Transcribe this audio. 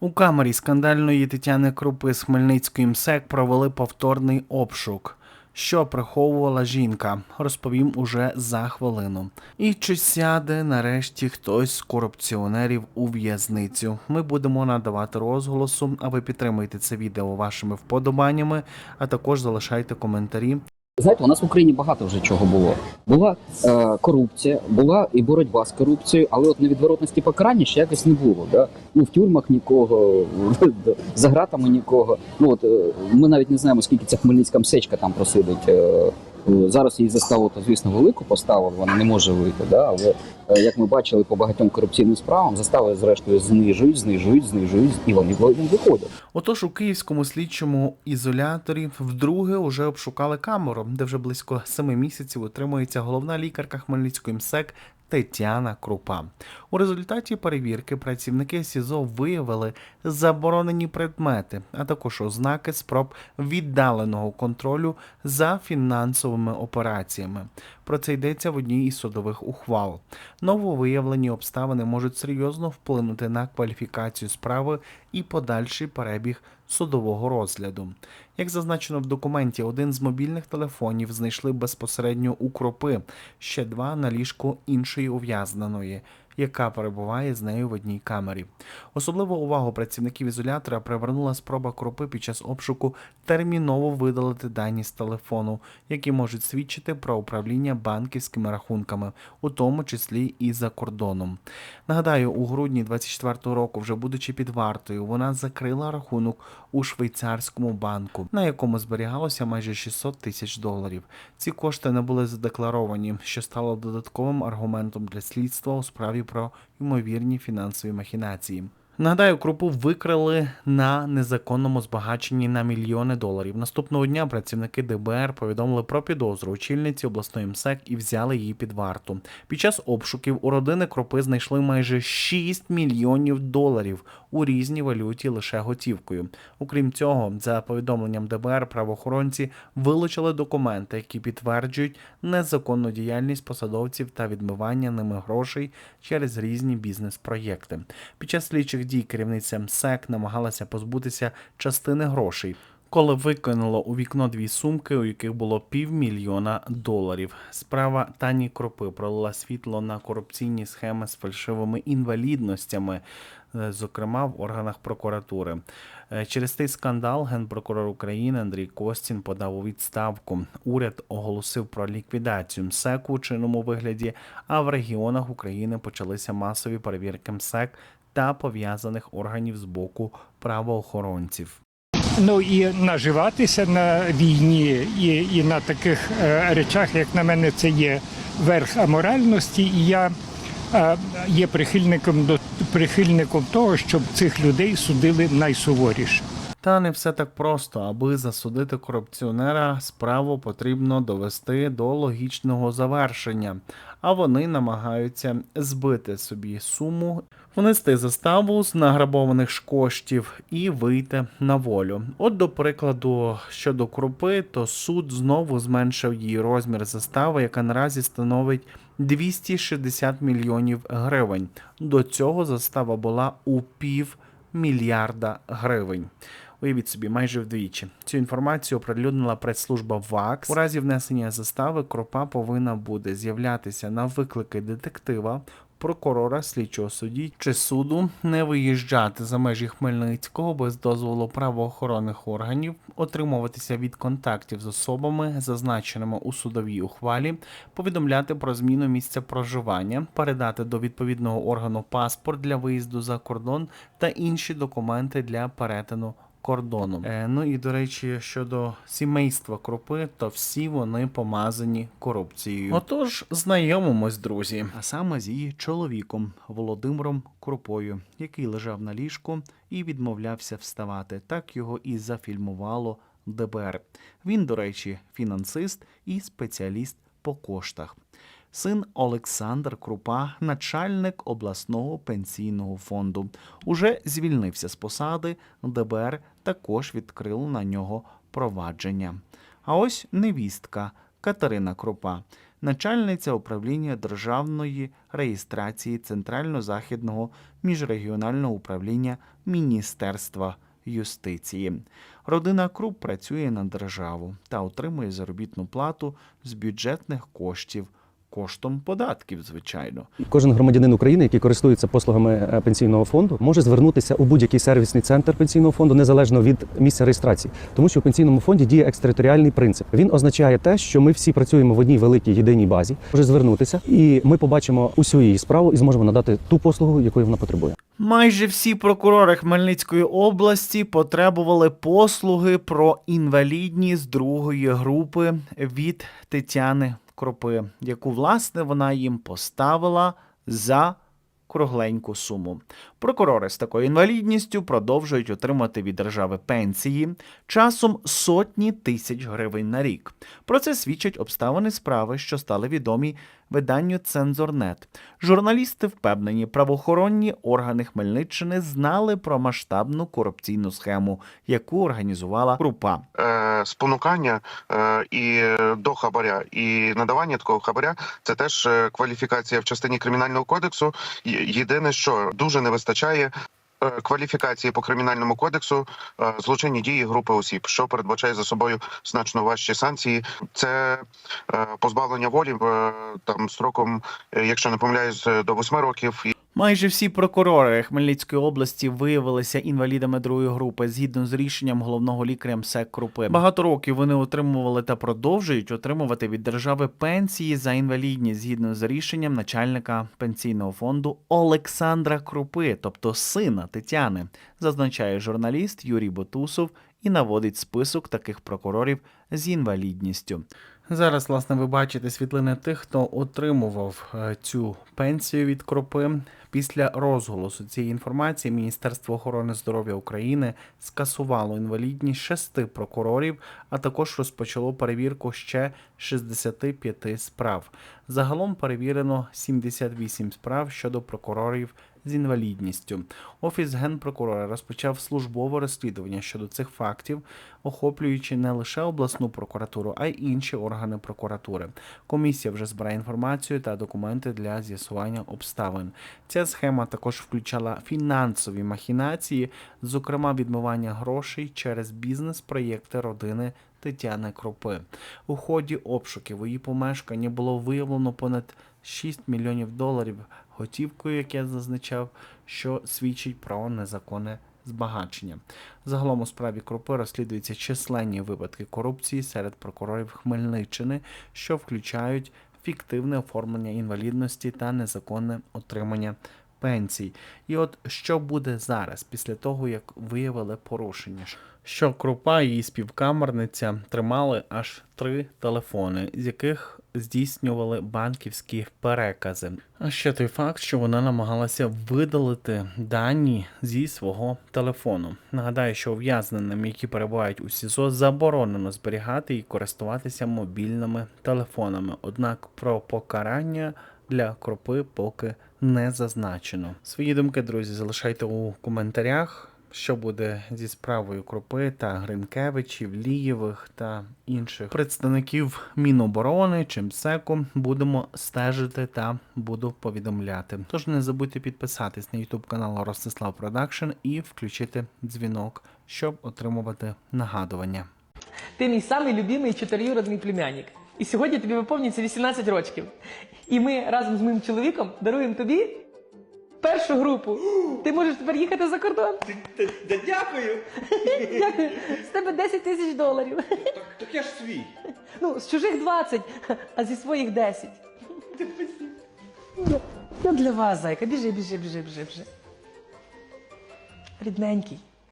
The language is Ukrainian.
У камері скандальної Тетяни Крупи з Хмельницької МСЕК провели повторний обшук. Що приховувала жінка, розповім уже за хвилину. І чи сяде нарешті хтось з корупціонерів у в'язницю? Ми будемо надавати розголосу, а ви підтримуйте це відео вашими вподобаннями, а також залишайте коментарі. Знаєте, у нас в Україні багато вже чого було. Була е, корупція, була і боротьба з корупцією, але от невідворотності покарання ще якось не було. Да? Ну в тюрмах нікого, за гратами нікого. Ну от е, ми навіть не знаємо, скільки ця хмельницька мсечка там просидить. Е, зараз її заставу, то звісно, велику поставили, вона не може вийти. Да? Але е, як ми бачили по багатьом корупційним справам, застави зрештою знижують, знижують, знижують, і вони виходять. Отож, у київському слідчому ізоляторі вдруге вже обшукали камеру, де вже близько семи місяців утримується головна лікарка Хмельницької МСЕК Тетяна Крупа. У результаті перевірки працівники СІЗО виявили заборонені предмети, а також ознаки спроб віддаленого контролю за фінансовими операціями. Про це йдеться в одній із судових ухвал. Нововиявлені обставини можуть серйозно вплинути на кваліфікацію справи і подальший перебіг судового розгляду. Як зазначено в документі, один з мобільних телефонів знайшли безпосередньо у кропи, ще два на ліжку іншої ув'язненої, яка перебуває з нею в одній камері. Особливу увагу працівників ізолятора привернула спроба кропи під час обшуку терміново видалити дані з телефону, які можуть свідчити про управління банківськими рахунками, у тому числі і за кордоном. Нагадаю, у грудні 24-го року, вже будучи під вартою, вона закрила рахунок у швейцарському банку, на якому зберігалося майже 600 тисяч доларів. Ці кошти не були задекларовані, що стало додатковим аргументом для слідства у справі про ймовірні фінансові махінації. Нагадаю, крупу викрили на незаконному збагаченні на мільйони доларів. Наступного дня працівники ДБР повідомили про підозру очільниці обласної МСЕК і взяли її під варту. Під час обшуків у родини Кропи знайшли майже 6 мільйонів доларів у різній валюті лише готівкою. Окрім цього, за повідомленням ДБР, правоохоронці вилучили документи, які підтверджують незаконну діяльність посадовців та відмивання ними грошей через різні бізнес-проєкти. Під час слідчих дій керівниця МСЕК намагалася позбутися частини грошей. Коли викинуло у вікно дві сумки, у яких було півмільйона доларів. Справа Тані Кропи пролила світло на корупційні схеми з фальшивими інвалідностями, е, зокрема в органах прокуратури. Е, Через цей скандал генпрокурор України Андрій Костін подав у відставку. Уряд оголосив про ліквідацію МСЕК у чинному вигляді, а в регіонах України почалися масові перевірки МСЕК та пов'язаних органів з боку правоохоронців. Ну і наживатися на війні, і, і на таких е, речах, як на мене, це є верх аморальності. І я е, є прихильником до прихильником того, щоб цих людей судили найсуворіше. Та не все так просто. Аби засудити корупціонера, справу потрібно довести до логічного завершення, а вони намагаються збити собі суму, внести заставу з награбованих коштів і вийти на волю. От, до прикладу, щодо крупи, то суд знову зменшив її розмір застави, яка наразі становить 260 мільйонів гривень. До цього застава була у пів мільярда гривень. Уявіть собі, майже вдвічі. Цю інформацію оприлюднила прес-служба ВАКС. У разі внесення застави кропа повинна буде з'являтися на виклики детектива, прокурора, слідчого судді чи суду, не виїжджати за межі Хмельницького без дозволу правоохоронних органів, отримуватися від контактів з особами, зазначеними у судовій ухвалі, повідомляти про зміну місця проживання, передати до відповідного органу паспорт для виїзду за кордон та інші документи для перетину кордону. Е, ну і до речі, щодо сімейства Крупи, то всі вони помазані корупцією. Отож, знайомимось, друзі. А саме з її чоловіком Володимиром Крупою, який лежав на ліжку і відмовлявся вставати. Так його і зафільмувало ДБР. Він, до речі, фінансист і спеціаліст по коштах. Син Олександр Крупа, начальник обласного пенсійного фонду, уже звільнився з посади. ДБР також відкрило на нього провадження. А ось невістка Катерина Крупа, начальниця управління державної реєстрації Центрально-Західного міжрегіонального управління Міністерства юстиції. Родина Круп працює на державу та отримує заробітну плату з бюджетних коштів, коштом податків, звичайно. Кожен громадянин України, який користується послугами е, пенсійного фонду, може звернутися у будь-який сервісний центр пенсійного фонду незалежно від місця реєстрації, тому що в пенсійному фонді діє екстериторіальний принцип. Він означає те, що ми всі працюємо в одній великій єдиній базі, може звернутися, і ми побачимо усю її справу і зможемо надати ту послугу, якої вона потребує. Майже всі прокурори Хмельницької області потребували послуги про інвалідність другої групи від Тетяни Кропи, яку власне вона їм поставила за кругленьку суму. Прокурори з такою інвалідністю продовжують отримати від держави пенсії часом сотні тисяч гривень на рік. Про це свідчать обставини справи, що стали відомі виданню Цензорнет. Журналісти впевнені, правоохоронні органи Хмельниччини знали про масштабну корупційну схему, яку організувала група. е, спонукання е, і до хабаря, і надавання такого хабаря це теж е, кваліфікація в частині кримінального кодексу. Єдине, що дуже не вистачає. Е, Кваліфікації по кримінальному кодексу е, злочинні дії групи осіб, що передбачає за собою значно важчі санкції. Це е, позбавлення волі там строком, якщо не помиляюсь, до восьми років. Майже всі прокурори Хмельницької області виявилися інвалідами другої групи згідно з рішенням головного лікаря МСЕК Крупи. Багато років вони отримували та продовжують отримувати від держави пенсії за інвалідність згідно з рішенням начальника пенсійного фонду Олександра Крупи, тобто сина Тетяни, зазначає журналіст Юрій Ботусов і наводить список таких прокурорів з інвалідністю. Зараз, власне, ви бачите світлини тих, хто отримував е, цю пенсію від кропи. Після розголосу цієї інформації Міністерство охорони здоров'я України скасувало інвалідність шести прокурорів, а також розпочало перевірку ще 65 справ. Загалом перевірено 78 справ щодо прокурорів з інвалідністю. Офіс генпрокурора розпочав службове розслідування щодо цих фактів, охоплюючи не лише обласну прокуратуру, а й інші органи прокуратури. Комісія вже збирає інформацію та документи для з'ясування обставин. Ця схема також включала фінансові махінації, зокрема відмивання грошей через бізнес-проєкти родини. Тетяни Кропи. У ході обшуків у її помешканні було виявлено понад 6 мільйонів доларів готівкою, як я зазначав, що свідчить про незаконне збагачення. Загалом у справі Кропи розслідуються численні випадки корупції серед прокурорів Хмельниччини, що включають фіктивне оформлення інвалідності та незаконне отримання пенсій. І от що буде зараз, після того, як виявили порушення? Що Крупа і її співкамерниця тримали аж три телефони, з яких здійснювали банківські перекази. А ще той факт, що вона намагалася видалити дані зі свого телефону. Нагадаю, що ув'язненим, які перебувають у СІЗО, заборонено зберігати і користуватися мобільними телефонами. Однак про покарання для кропи поки не зазначено. Свої думки, друзі, залишайте у коментарях. Що буде зі справою Кропи та Гринкевичів, Лієвих та інших представників Міноборони чи МСЕКу будемо стежити та буду повідомляти. Тож не забудьте підписатись на YouTube канал Ростислав Продакшн і включити дзвінок, щоб отримувати нагадування. Ти мій самий любимий чотириюродний племянник. І сьогодні тобі виповнюється 18 років. І ми разом з моїм чоловіком даруємо тобі першу групу. Ти можеш тепер їхати за кордон. Дякую. Дякую. З тебе 10 тисяч доларів. Так, так я ж свій. Ну, з чужих 20, а зі своїх 10. Ну, для вас, зайка. Біжи, біжи, біжи, біжи, біжи. Рідненький.